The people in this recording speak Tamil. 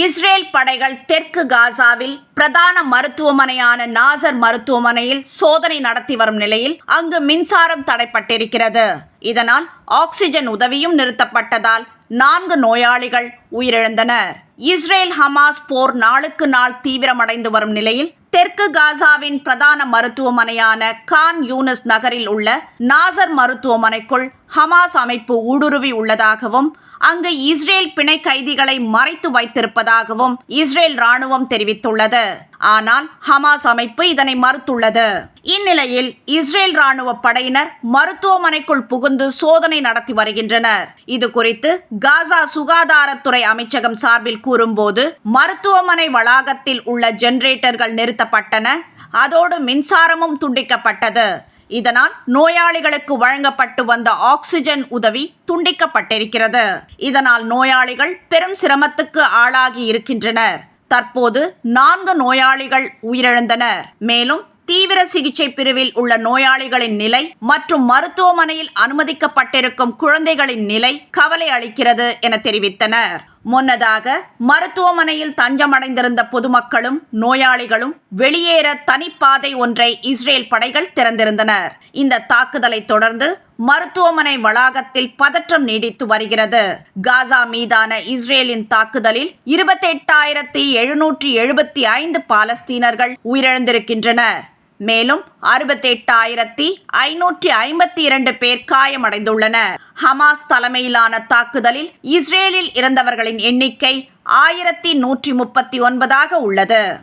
இஸ்ரேல் படைகள் தெற்கு காசாவில் பிரதான மருத்துவமனையான நாசர் மருத்துவமனையில் சோதனை நடத்தி வரும் நிலையில் அங்கு மின்சாரம் தடைப்பட்டிருக்கிறது. இதனால் ஆக்சிஜன் உதவியும் நிறுத்தப்பட்டதால் நான்கு நோயாளிகள் உயிரிழந்தனர். இஸ்ரேல் ஹமாஸ் போர் நாளுக்கு நாள் தீவிரமடைந்து வரும் நிலையில் தெற்கு காசாவின் பிரதான மருத்துவமனையான கான் யூனஸ் நகரில் உள்ள நாசர் மருத்துவமனைக்குள் ஹமாஸ் அமைப்பு ஊடுருவி உள்ளதாகவும் அங்கு இஸ்ரேல் பிணை கைதிகளை மறைத்து வைத்திருப்பதாகவும் இஸ்ரேல் ராணுவம் தெரிவித்துள்ளது. ஆனால் ஹமாஸ் அமைப்பு இதனை மறுத்துள்ளது. இந்நிலையில் இஸ்ரேல் ராணுவ படையினர் மருத்துவமனைக்குள் புகுந்து சோதனை நடத்தி வருகின்றனர். இது குறித்து காசா சுகாதாரத்துறை அமைச்சகம் சார்பில் கூறும்போது மருத்துவமனை வளாகத்தில் உள்ள ஜெனரேட்டர்கள் நிறுத்தப்பட்டன. அதோடு மின்சாரமும் துண்டிக்கப்பட்டது. இதனால் நோயாளிகளுக்கு வழங்கப்பட்டு வந்த ஆக்சிஜன் உதவி துண்டிக்கப்பட்டிருக்கிறது. இதனால் நோயாளிகள் பெரும் சிரமத்துக்கு ஆளாகி இருக்கின்றனர். தற்போது நான்கு நோயாளிகள் உயிரிழந்தனர். மேலும் தீவிர சிகிச்சை பிரிவில் உள்ள நோயாளிகளின் நிலை மற்றும் மருத்துவமனையில் அனுமதிக்கப்பட்டிருக்கும் குழந்தைகளின் நிலை கவலை அளிக்கிறது என தெரிவித்தனர். முன்னதாக மருத்துவமனையில் தஞ்சமடைந்திருந்த பொதுமக்களும் நோயாளிகளும் வெளியேற தனிப்பாதை ஒன்றை இஸ்ரேல் படைகள் திறந்திருந்தனர். இந்த தாக்குதலை தொடர்ந்து மருத்துவமனை வளாகத்தில் பதற்றம் நீடித்து வருகிறது. காசா மீதான இஸ்ரேலின் தாக்குதலில் இருபத்தி எட்டாயிரத்தி எழுநூற்றி எழுபத்தி ஐந்து பாலஸ்தீனர்கள் உயிரிழந்திருக்கின்றனர். மேலும் அறுபத்தி எட்டாயிரத்தி ஐநூற்றி ஐம்பத்தி இரண்டு பேர் காயமடைந்துள்ளனர். ஹமாஸ் தலைமையிலான தாக்குதலில் இஸ்ரேலில் இறந்தவர்களின் எண்ணிக்கை ஆயிரத்தி நூற்றி முப்பத்தி ஒன்பதாக உள்ளது.